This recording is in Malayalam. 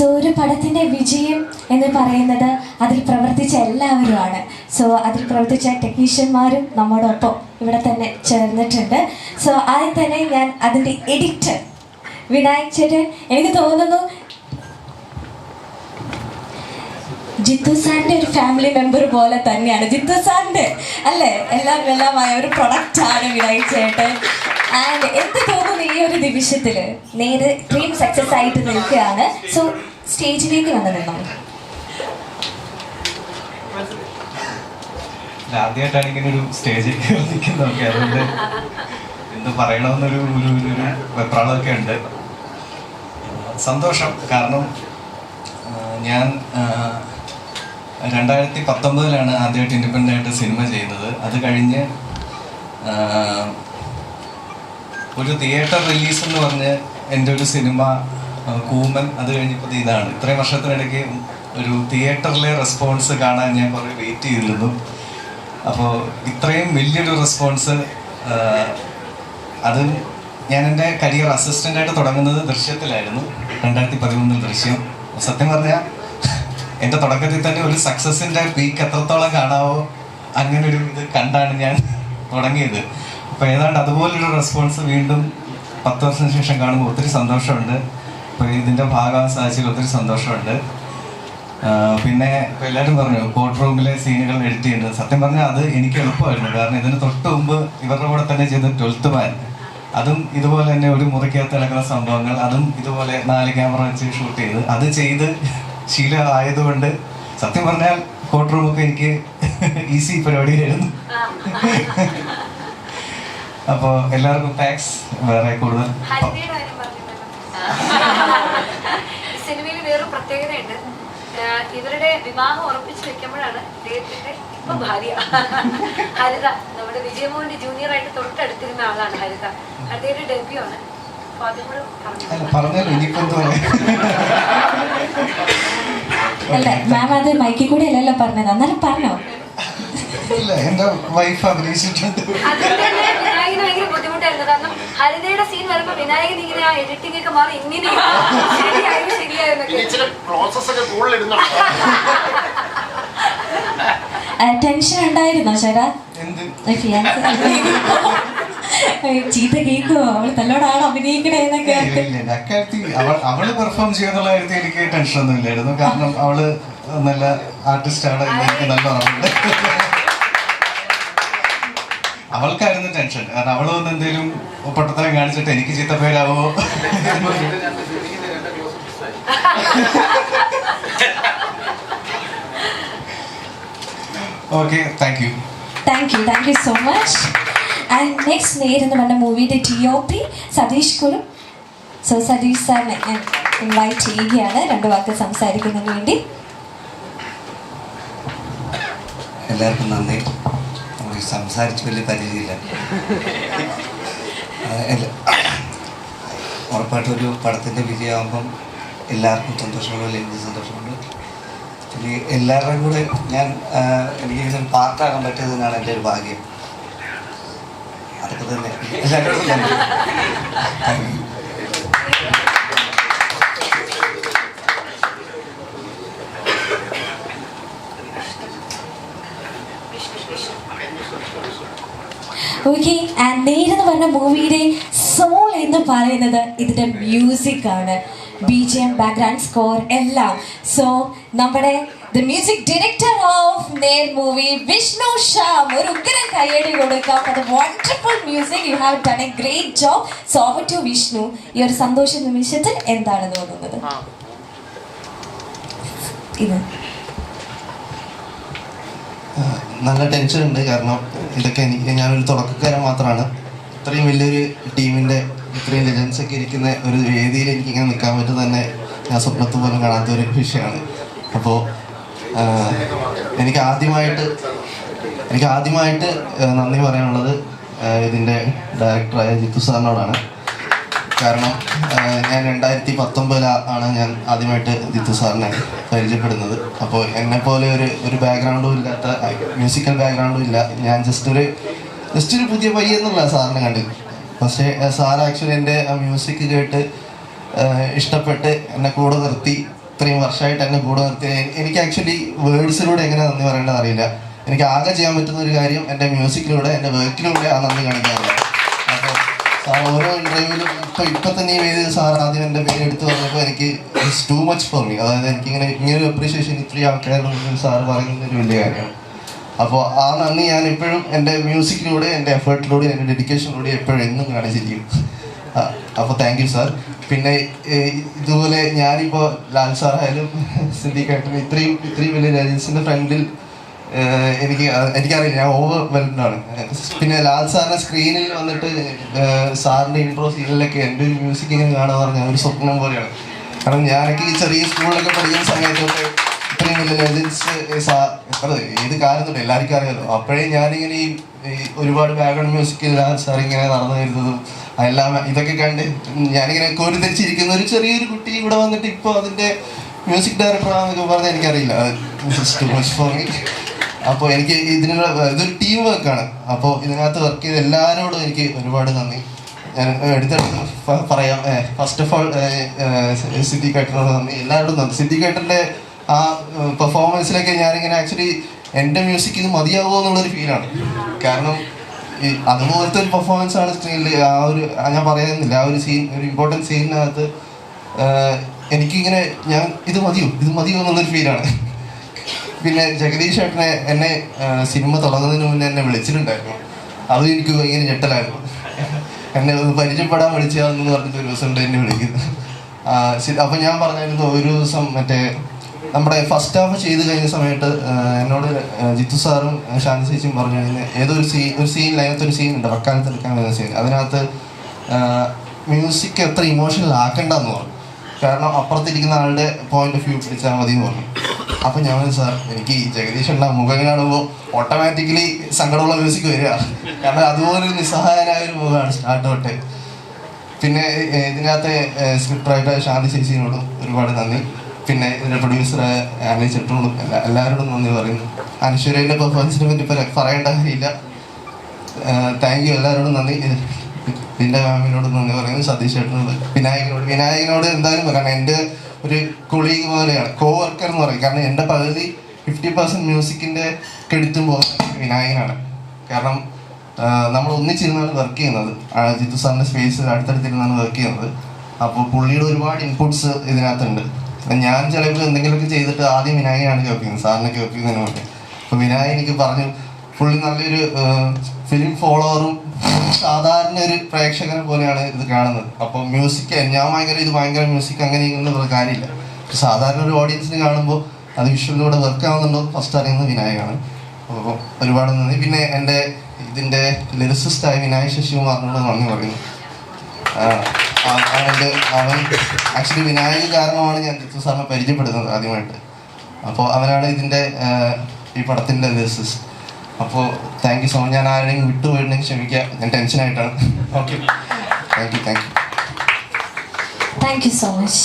സോ ഒരു പടത്തിന്റെ വിജയം എന്ന് പറയുന്നത് അതിൽ പ്രവർത്തിച്ച എല്ലാവരുമാണ്. സോ അതിൽ പ്രവർത്തിച്ച ടെക്നീഷ്യന്മാരും നമ്മോടൊപ്പം ഇവിടെ തന്നെ ചേർന്നിട്ടുണ്ട്. സോ ആദ്യം തന്നെ ഞാൻ അതിന്റെ എഡിറ്റർ വിനായക് ചേട്ടൻ. എനിക്ക് തോന്നുന്നു ജിത്തു സാറിന്റെ ഒരു ഫാമിലി മെമ്പർ പോലെ തന്നെയാണ്. ജിത്തു സാറിന്റെ അല്ലേ? എല്ലാം എല്ലാമായ ഒരു പ്രൊഡക്റ്റാണ് വിനായക് ചേട്ടൻ. ആൻഡ് എന്ത് തോന്നുന്നു ഈ ഒരു നിമിഷത്തിൽ നേരെ ഡ്രീം സക്സസ് ആയിട്ട് നിൽക്കുകയാണ്. സോ സ്റ്റേജിലേക്ക് വന്നു നിന്നു ആദ്യമായിട്ടാണ് ഇങ്ങനെ ഒരു സ്റ്റേജിൽ നിൽക്കുന്നതൊക്കെ അതുകൊണ്ട് എന്ത് പറയണമെന്നൊരു ഒരു ഒരു വെപ്രാളമൊക്കെ ഉണ്ട്. സന്തോഷം. കാരണം ഞാൻ രണ്ടായിരത്തി പത്തൊമ്പതിലാണ് ആദ്യമായിട്ട് ഇൻഡിപെൻഡന്റ് ആയിട്ട് സിനിമ ചെയ്യുന്നത്. അത് കഴിഞ്ഞ് ഒരു തിയേറ്റർ റിലീസ് എന്ന് പറഞ്ഞ് എന്റെ ഒരു സിനിമ കൂമൻ അത് കഴിഞ്ഞപ്പോൾ ഇതാണ്. ഇത്രയും വർഷത്തിനിടയ്ക്ക് ഒരു തിയേറ്ററിലെ റെസ്പോൺസ് കാണാൻ ഞാൻ കുറേ വെയിറ്റ് ചെയ്തിരുന്നു. അപ്പോൾ ഇത്രയും വലിയൊരു റെസ്പോൺസ് അത് ഞാൻ എന്റെ കരിയർ അസിസ്റ്റന്റായിട്ട് തുടങ്ങുന്നത് ദൃശ്യത്തിലായിരുന്നു. രണ്ടായിരത്തി പതിമൂന്നിൽ ദൃശ്യം. സത്യം പറഞ്ഞാൽ എന്റെ തുടക്കത്തിൽ തന്നെ ഒരു സക്സസിന്റെ പീക്ക് എത്രത്തോളം കാണാവോ അങ്ങനെ ഒരു ഇത് കണ്ടാണ് ഞാൻ തുടങ്ങിയത്. അപ്പോൾ ഏതാണ്ട് അതുപോലൊരു റെസ്പോൺസ് വീണ്ടും പത്ത് വർഷത്തിന് ശേഷം കാണുമ്പോൾ ഒത്തിരി സന്തോഷമുണ്ട്. അപ്പോൾ ഇതിന്റെ ഭാഗമാകാൻ സാധിച്ചതിൽ ഒത്തിരി സന്തോഷമുണ്ട്. പിന്നെ ഇപ്പോൾ എല്ലാവരും പറഞ്ഞു കോർട്ട് റൂമിലെ സീനുകൾ എഡിറ്റ് ചെയ്യുന്നത്. സത്യം പറഞ്ഞാൽ അത് എനിക്ക് എളുപ്പമായിരുന്നു. കാരണം ഇതിന് തൊട്ട് മുമ്പ് ഇവരുടെ കൂടെ തന്നെ ചെയ്ത ട്വൽത്ത് മാൻ അതും ഇതുപോലെ തന്നെ ഒരു മുറിക്കകത്ത് നടക്കുന്ന സംഭവങ്ങൾ അതും ഇതുപോലെ നാല് ക്യാമറ വെച്ച് ഷൂട്ട് ചെയ്ത്. അത് ചെയ്ത് ശീലമായതുകൊണ്ട് സത്യം പറഞ്ഞാൽ കോർട്ട് റൂമൊക്കെ എനിക്ക് ഈസി പരിപാടിയായിരുന്നു. അപ്പോൾ എല്ലാവർക്കും താങ്ക്സ് വേറെ കൂടുതൽ ഇവരുടെ വിവാഹം ഉറപ്പിച്ചു വെക്കുമ്പോഴാണ് ഇദ്ദേഹത്തിന്റെ ഇപ്പൊ ഭാര്യ. ഹരിത നമ്മുടെ വിജയമോഹന്റെ ജൂനിയർ ആയിട്ട് തൊട്ടടുത്തിരുന്ന ആളാണ് ഹരിത. ഹരിതയുടെ ഡെബ്യൂ ആണ്. അപ്പൊ അതും കൂടെ അല്ല, മാം അത് മൈക്കിൽ കൂടെ അല്ലല്ലോ പറഞ്ഞത്. അന്നേരം പറഞ്ഞോ? ഇല്ല എന്റെ വൈഫ് അഭിനയിച്ചിട്ടുണ്ട് അതിൽ തന്നെ വിനായകന് ഭയങ്കര ബുദ്ധിമുട്ടായിരുന്നു ഹരിതയുടെ സീൻ വരുമ്പോ വിനായകൻ ഇങ്ങനെ ആ എഡിറ്റിംഗ് ഒക്കെ മാറി ഇങ്ങനെ ശരിയായി ശരിയായി പ്രോസസ് ഒക്കെ ടെൻഷൻ ഉണ്ടായിരുന്നോ ചേട്ടാ എന്ത്? ചീത്ത കേൾക്കുമോ അവൾ തല്ലോടാണ് അഭിനയിക്കണേന്നൊക്കെ അവൾ പെർഫോം ചെയ്യുന്നുള്ള കാര്യത്തിൽ എനിക്ക് ടെൻഷൻ ഒന്നും ഇല്ലായിരുന്നു കാരണം അവൾ നല്ല ആർട്ടിസ്റ്റ് ആണ് എനിക്ക് നല്ല ഉറപ്പുണ്ട് അവൾക്കായിരുന്നു ടെൻഷൻ. കാരണം അവൾ വന്ന് എന്തെങ്കിലും പൊട്ടത്തരം കാണിച്ചിട്ട് എനിക്ക് ചീത്ത പേരാവോ? Okay thank you thank you thank you so much and next Neru എന്ന് പറഞ്ഞ മൂവിയുടെ T O P Satheesh Kurup so Satheesh സാറിനെ ഞാൻ ഇൻവൈറ്റ് ചെയ്യുകയാണ്. രണ്ട് വാക്ക് സംസാരിക്കുന്നതിന് വേണ്ടി. എല്ലാവർക്കും നന്ദി. സംസാരിച്ച് വലിയ പരിചയമില്ല. ഉറപ്പായിട്ടും ഒരു പടത്തിന്റെ വിജയമാകുമ്പം എല്ലാവർക്കും സന്തോഷമുണ്ട് എനിക്ക് സന്തോഷമുണ്ട്. പിന്നെ എല്ലാവരുടെയും കൂടെ ഞാൻ എനിക്ക് ഇതിന് പാർട്ടാകാൻ പറ്റിയതെന്നാണ് എന്റെ ഒരു ഭാഗ്യം. അതൊക്കെ തന്നെ. എല്ലാവരോടും ഓക്കെ ആൻഡ് നേരെന്ന് പറഞ്ഞ മൂവിയുടെ സോൾ എന്ന് പറയുന്നത് ഇതിന്റെ മ്യൂസിക് ആണ്. B G M background score എല്ലാം. സോ നമ്മുടെ the music director of Neru movie Vishnu Shyam ഒരു ഉഗ്രൻ കയ്യടി കൊടുക്കാം അത് wonderful music you have done a great job so over to Vishnu ഈ ഒരു സന്തോഷ നിമിഷത്തിൽ എന്താണ് തോന്നുന്നത്? ഇത്. നല്ല ടെൻഷൻ ഉണ്ട്. കാരണം ഇതൊക്കെ എനിക്ക് ഞാനൊരു തുടക്കക്കാരൻ മാത്രമാണ്. ഇത്രയും വലിയൊരു ടീമിന്റെ ഇത്രയും ലെജൻസ് ഒക്കെ ഇരിക്കുന്ന ഒരു വേദിയിൽ എനിക്കിങ്ങനെ നിൽക്കാൻ പറ്റും തന്നെ ഞാൻ സ്വപ്നത്ത് പോലും കാണാത്ത ഒരു വിഷയമാണ്. അപ്പോൾ എനിക്ക് ആദ്യമായിട്ട് എനിക്ക് ആദ്യമായിട്ട് നന്ദി പറയാനുള്ളത് ഇതിന്റെ ഡയറക്ടറായ ജിത്തു സാറിനോടാണ്. കാരണം ഞാൻ രണ്ടായിരത്തി പത്തൊമ്പതിലാണ് ഞാൻ ആദ്യമായിട്ട് ദിത്തു സാറിനെ പരിചയപ്പെടുന്നത്. അപ്പോൾ എന്നെ പോലെ ഒരു ഒരു ബാക്ക്ഗ്രൗണ്ടും ഇല്ലാത്ത മ്യൂസിക്കൽ ബാക്ക്ഗ്രൗണ്ടും ഇല്ല. ഞാൻ ജസ്റ്റ് ഒരു ജസ്റ്റ് ഒരു പുതിയ പയ്യ എന്നുള്ള സാറിനെ കണ്ടു. പക്ഷേ സാർ ആക്ച്വലി എന്റെ മ്യൂസിക് കേട്ട് ഇഷ്ടപ്പെട്ട് എന്നെ കൂടെ നിർത്തി. ഇത്രയും വർഷമായിട്ട് എന്നെ കൂടെ നിർത്തി. എനിക്ക് ആക്ച്വലി വേർഡ്സിലൂടെ എങ്ങനെ നന്ദി പറയേണ്ടത് അറിയില്ല. എനിക്ക് ആകെ ചെയ്യാൻ പറ്റുന്ന ഒരു കാര്യം എന്റെ മ്യൂസിക്കിലൂടെ എന്റെ വർക്കിലൂടെ ആ നന്ദി കാണിക്കാറുണ്ട്. ഓരോ ഇന്റർവ്യൂവിലും ഇപ്പൊ ഇപ്പം തന്നെ വേദി സാർ ആദ്യം എന്റെ പേര് എടുത്തു പറഞ്ഞപ്പോൾ എനിക്ക് ടു മച്ച് ഫോർ മീ അതായത് എനിക്ക് ഇങ്ങനെ ഒരു അപ്രീഷിയേഷൻ ഇത്രയും ആൾക്കാരുടെ സാർ പറയുന്നത് ഒരു വലിയ കാര്യമാണ്. അപ്പോൾ ആ നന്ദി ഞാൻ എപ്പോഴും എന്റെ മ്യൂസിക്കിലൂടെ എന്റെ എഫേർട്ടിലൂടെ എന്റെ ഡെഡിക്കേഷനിലൂടെ എപ്പോഴും എന്നും കാണിച്ചിരിക്കും. അപ്പോൾ താങ്ക് യു സാർ പിന്നെ ഇതുപോലെ ഞാനിപ്പോൾ ലാൽ സാറായാലും സിദ്ധിക്കായിട്ടും ഇത്രയും ഇത്രയും വലിയ ലെജൻസിന്റെ ഫ്രണ്ടിൽ എനിക്ക് എനിക്കറിയില്ല ഞാൻ ഓവർ വെൽഡാണ് പിന്നെ ലാൽ സാറിന്റെ സ്ക്രീനിൽ വന്നിട്ട് സാറിന്റെ ഇൻട്രോ സീനിലൊക്കെ എന്റെ ഒരു മ്യൂസിക് ഇങ്ങനെ കാണുക പറഞ്ഞാൽ ഒരു സ്വപ്നം പോലെയാണ്. കാരണം ഞാനൊക്കെ ഈ ചെറിയ സ്കൂളിലൊക്കെ പഠിക്കുന്ന സമയത്തൊക്കെ ഇത്രയും വലിയ ലെജൻസ് ഏത് കാലം എല്ലാവർക്കും അറിയാലോ. അപ്പോഴേ ഞാനിങ്ങനെ ഈ ഒരുപാട് ബാക്ക്ഗ്രൗണ്ട് മ്യൂസിക്കിൽ ലാൽ സാർ ഇങ്ങനെ നടന്നു വരുന്നതും എല്ലാം ഇതൊക്കെ കണ്ട് ഞാനിങ്ങനെ കോരിധരിച്ചിരിക്കുന്ന ഒരു ചെറിയൊരു കുട്ടി ഇവിടെ വന്നിട്ട് ഇപ്പോൾ അതിന്റെ മ്യൂസിക് ഡയറക്ടറാണെന്നൊക്കെ പറഞ്ഞാൽ എനിക്കറിയില്ല. മച്ച് ഫോർ മീ അപ്പോൾ എനിക്ക് ഇതിനുള്ള ഇതൊരു ടീം വർക്കാണ് അപ്പോൾ ഇതിനകത്ത് വർക്ക് ചെയ്ത എല്ലാവരോടും എനിക്ക് ഒരുപാട് നന്ദി. ഞാൻ എടുത്തെടുത്ത് പറയാം. ഫസ്റ്റ് ഓഫ് ഓൾ സിദ്ധി കേട്ടനോട് നന്ദി. എല്ലാവരോടും നന്ദി. സിദ്ധി സിദ്ദിഖേട്ടന്റെ ആ പെർഫോമൻസിലൊക്കെ ഞാനിങ്ങനെ ആക്ച്വലി എന്റെ മ്യൂസിക് ഇത് മതിയാവുമോ എന്നുള്ളൊരു ഫീലാണ് കാരണം ഈ അതുപോലത്തെ ഒരു പെർഫോമൻസ് ആണ് സ്ക്രീനിൽ ആ ഒരു ഞാൻ പറയുന്നില്ല ആ ഒരു സീൻ ഒരു ഇമ്പോർട്ടന്റ് സീനിനകത്ത് എനിക്കിങ്ങനെ ഞാൻ ഇത് മതിയോ? ഇത് മതിയോ എന്നുള്ളൊരു ഫീലാണ് പിന്നെ ജഗദീഷ് ചേട്ടനെ എന്നെ സിനിമ തുടങ്ങുന്നതിന് മുന്നേ എന്നെ വിളിച്ചിട്ടുണ്ടായിരുന്നു. അത് എനിക്ക് ഭയങ്കര ഞെട്ടലായിരുന്നു. എന്നെ പരിചയപ്പെടാൻ വിളിച്ചാന്ന് പറഞ്ഞിട്ട് ഒരു ദിവസം ഉണ്ട് എന്നെ വിളിക്കുന്നത്. അപ്പൊ ഞാൻ പറഞ്ഞായിരുന്നു ഒരു ദിവസം മറ്റേ നമ്മുടെ ഫസ്റ്റ് ഹാഫ് ചെയ്ത് കഴിഞ്ഞ സമയത്ത് എന്നോട് ജിത്തു സാറും ഷാന്തി ചേച്ചിയും പറഞ്ഞു കഴിഞ്ഞാൽ ഏതോ ഒരു സീൻ ഒരു സീൻ അതിനകത്ത് ഒരു സീൻ ഉണ്ട് വക്കാലത്ത് എടുക്കാൻ വരുന്ന സീൻ അതിനകത്ത് മ്യൂസിക് എത്ര ഇമോഷണൽ ആക്കണ്ടെന്ന് പറഞ്ഞു. കാരണം അപ്പുറത്തിരിക്കുന്ന ആളുടെ പോയിന്റ് ഓഫ് വ്യൂ പിടിച്ചാൽ മതി എന്ന് പറഞ്ഞു. അപ്പൊ ഞാൻ സാർ എനിക്ക് ഈ ജഗദീഷ് എണ്ണ മുഖം കാണുമ്പോൾ ഓട്ടോമാറ്റിക്കലി സങ്കടമുള്ള മ്യൂസിക് വരിക. കാരണം അതുപോലെ ഒരു നിസ്സഹായനായ ഒരു മുഖമാണ് സ്റ്റാർട്ട് തൊട്ട്. പിന്നെ ഇതിനകത്ത് സ്ക്രിപ്റ്റ് റൈറ്റർ ശാന്തി ചേച്ചിയോടും ഒരുപാട് നന്ദി. പിന്നെ ഇതിന്റെ പ്രൊഡ്യൂസറായ ആനി ചേട്ടനോടും എല്ലാ- എല്ലാവരോടും നന്ദി പറയുന്നു. അനശ്വരയുടെ പെർഫോമൻസിനെ പറ്റി പറയേണ്ട കാര്യമില്ല താങ്ക് യു എല്ലാവരോടും നന്ദി. പിന്നെ മാമിനോട് നന്ദി പറയുന്നു സതീഷ് ചേട്ടനോട് വിനായകനോട്. വിനായകനോട് എന്തായാലും. കാരണം എന്റെ ഒരു കൊളീഗ് പോലെയാണ് കോ വർക്കർ എന്ന് പറയും. കാരണം എന്റെ പകുതി ഫിഫ്റ്റി പെർസെന്റ് മ്യൂസിക്കിന്റെ കെടുത്തും പോകുന്നത് വിനായകനാണ്. കാരണം നമ്മൾ ഒന്നിച്ചിരുന്നാണ് വർക്ക് ചെയ്യുന്നത്. ജിത്തു സാറിന്റെ സ്പേസ് അടുത്തടുത്തിരുന്നാണ് വർക്ക് ചെയ്യുന്നത്. അപ്പോൾ പുള്ളിയുടെ ഒരുപാട് ഇൻപുട്സ് ഇതിനകത്തുണ്ട്. ഞാൻ ചിലപ്പോൾ എന്തെങ്കിലുമൊക്കെ ചെയ്തിട്ട് ആദ്യം വിനായകനാണ് കേൾക്കുന്നത് സാറിനെ കേൾക്കുന്നതിന് വേണ്ടി അപ്പോൾ വിനായകൻ എനിക്ക് പറഞ്ഞു പുള്ളി നല്ലൊരു ഫിലിം ഫോളോവറും സാധാരണ ഒരു പ്രേക്ഷകനെ പോലെയാണ് ഇത് കാണുന്നത്. അപ്പം മ്യൂസിക് ഞാൻ ഭയങ്കര ഇത് ഭയങ്കര മ്യൂസിക് അങ്ങനെ ഇങ്ങനെയുള്ള കാര്യമില്ല. സാധാരണ ഒരു ഓഡിയൻസിന് കാണുമ്പോൾ അത് വിഷ്വലിലൂടെ വർക്ക് ആവുന്നുണ്ടോ? ഫസ്റ്റ് അറിയുന്നത് വിനായകാണ്. അപ്പോൾ ഒരുപാട് നന്ദി. പിന്നെ എന്റെ ഇതിന്റെ ലിറിസിസ്റ്റായ വിനായക് ശശികുമാറിനോട് നന്ദി പറയുന്നു. അവൻ ആക്ച്വലി വിനായക കാരണമാണ് ഞാൻ ജിത്തു സാറിനെ പരിചയപ്പെടുന്നത് ആദ്യമായിട്ട്. അപ്പോൾ അവനാണ് ഇതിന്റെ ഈ പടത്തിന്റെ ലിറിസിസ് അപ്പോൾ താങ്ക് യു സോ മച്ച് ഞാൻ ആരെങ്കിലും വിട്ടുപോയിട്ടുണ്ടെങ്കിൽ ക്ഷമിക്കുക ഞാൻ ടെൻഷനായിട്ടാണ് okay thank you thank you thank you so much